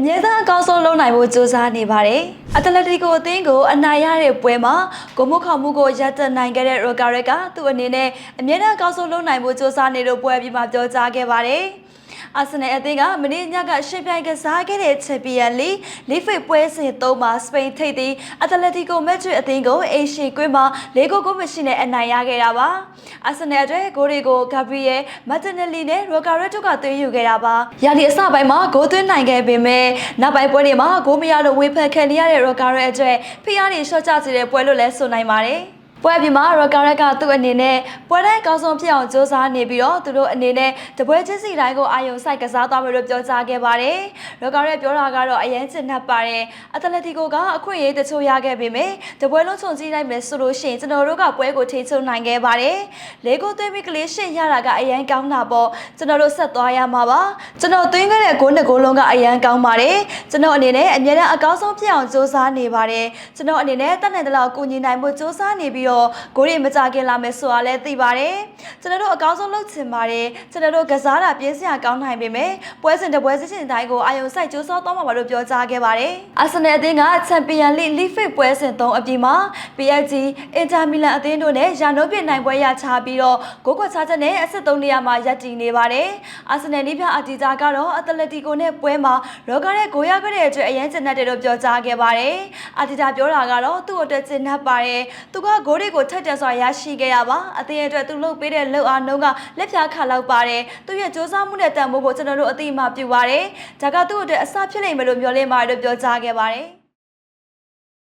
အမြဲတမ်းအကောင်းဆုံးလုပ်နိုင်ဖို့ကြိုးစားနေပါတယ်။အတလက်တီကိုအသင်းကိုအနိုင်ရတဲ့ပွဲမှာကိုမှုခေါမှုကိုရပ်တန့်နိုင်ခဲ့တဲ့ရိုကာရက်ကသူ့အနေနဲ့အမြဲတမ်းအကောင်းဆုံးလုပ်နိုင်ဖို့ကြိုးစားနေလို့ပွဲပြီးမှပြောကြားခဲ့ပါတယ်။ အာဆင်နယ်အသင်းကမနေ့ညကရှင်းပြိုင်ကစားခဲ့တဲ့ချန်ပီယံလိလီဖစ်ပွဲစဉ်၃မှာစပိန်ထိပ်သီးအတလက်တီကိုမက်ဒရစ်အသင်းကိုအေရှီကွင်းမှာ၄ဂိုးကိုမရှိနဲ့အနိုင်ရခဲ့တာပါအာဆင်နယ်အတွက်ဂိုးတွေကိုဂါဘရီယယ်မတ်တင်နယ်လီနဲ့ရိုကာရက်တို့ကသွင်းယူခဲ့တာပါရာဒီအစပိုင်းမှာဂိုးသွင်းနိုင်ခဲ့ပေမဲ့နောက်ပိုင်းပွဲတွေမှာဂိုးမရလို့ဝေဖန်ခံနေရတဲ့ရိုကာရက်အတွက်ဖိအားတွေလျှော့ချစေတဲ့ပွဲလို့လည်းဆိုနိုင်ပါတယ် ပွဲပြင်မှာရောကာရက်ကသူ့အနေနဲ့ပွဲတဲ့အကောင်းဆုံးဖြစ်အောင်ကြိုးစားနေပြီးတော့သူတို့အနေနဲ့တပွဲချင်းစီတိုင်းကိုအာရုံစိုက်ကစားသွားမယ်လို့ပြောကြားခဲ့ပါတယ်။ရောကာရက်ပြောတာကတော့အရန်ချင်နှပ်ပါတယ်။အတလက်တီကိုကအခွင့်အရေးတချို့ရခဲ့ပေမယ့်တပွဲလုံးခြုံကြည့်လိုက်မယ်ဆိုလို့ရှိရင်ကျွန်တော်တို့ကပွဲကိုထိချုံနိုင်ခဲ့ပါတယ်။လေးကိုသွင်းပြီးကလေးရှင်းရတာကအရန်ကောင်းတာပေါ့။ကျွန်တော်တို့ဆက်သွားရမှာပါ။ကျွန်တော်သွင်းခဲ့တဲ့ဂိုးနှစ်ဂိုးလုံးကအရန်ကောင်းပါတယ်။ကျွန်တော်အနေနဲ့အမြဲတမ်းအကောင်းဆုံးဖြစ်အောင်ကြိုးစားနေပါတယ်။ကျွန်တော်အနေနဲ့တတ်နိုင်တဲ့လောက်ကိုညီနိုင်ဖို့ကြိုးစားနေပြီးတော့ဂိုးတွေမကြခင်လာမယ်ဆိုတာလည်းသိပါတယ်ကျွန်တော်တို့အကောင်းဆုံးလုပ်ချင်ပါတယ်ကျွန်တော်တို့ကစားတာပြင်းစရာကောင်းနိုင်ပေမဲ့ပွဲစဉ်တစ်ပွဲစဉ်စဉ်တိုင်းကိုအာယုံစိုက်ကြိုးစားသွားမှာပါလို့ပြောကြားခဲ့ပါတယ်အာဆင်နယ်အသင်းကချန်ပီယံလိလိဖစ်ပွဲစဉ်၃အပြင်မှာ PSG အင်တာမီလန်အသင်းတို့နဲ့ရာနိုးပြနိုင်ပွဲရချပြီးတော့ဂိုးကွက်ချချက်နဲ့အဆင့်၃နေရာမှာရပ်တည်နေပါတယ်အာဆင်နယ်လိပြအတီတာကတော့အက်တလက်တီကိုနဲ့ပွဲမှာရောဂါနဲ့ဂိုးရခဲ့တဲ့အတွက်အရင်ကျဉ်တ်တယ်လို့ပြောကြားခဲ့ပါတယ်အာတီတာပြောတာကတော့သူ့အတွက်ကျဉ်တ်ပါတယ်သူကဂိုးတွေကိုထက်တက်စွာရရှိခဲ့ရပါအသင်းအတွက်သူလုပ်ပေးတဲ့လှုပ်အားနှုံးကလက်ဖြာခါလောက်ပါတယ်သူရဲ့စ조사မှုနဲ့တန်ဖိုးကိုကျွန်တော်တို့အသိအမှပြုပါတယ်ဒါကသူ့အတွက်အစဖြစ်လိမ့်မယ်လို့မျှော်လင့်ပါတယ်လို့ပြောကြားခဲ့ပါတယ်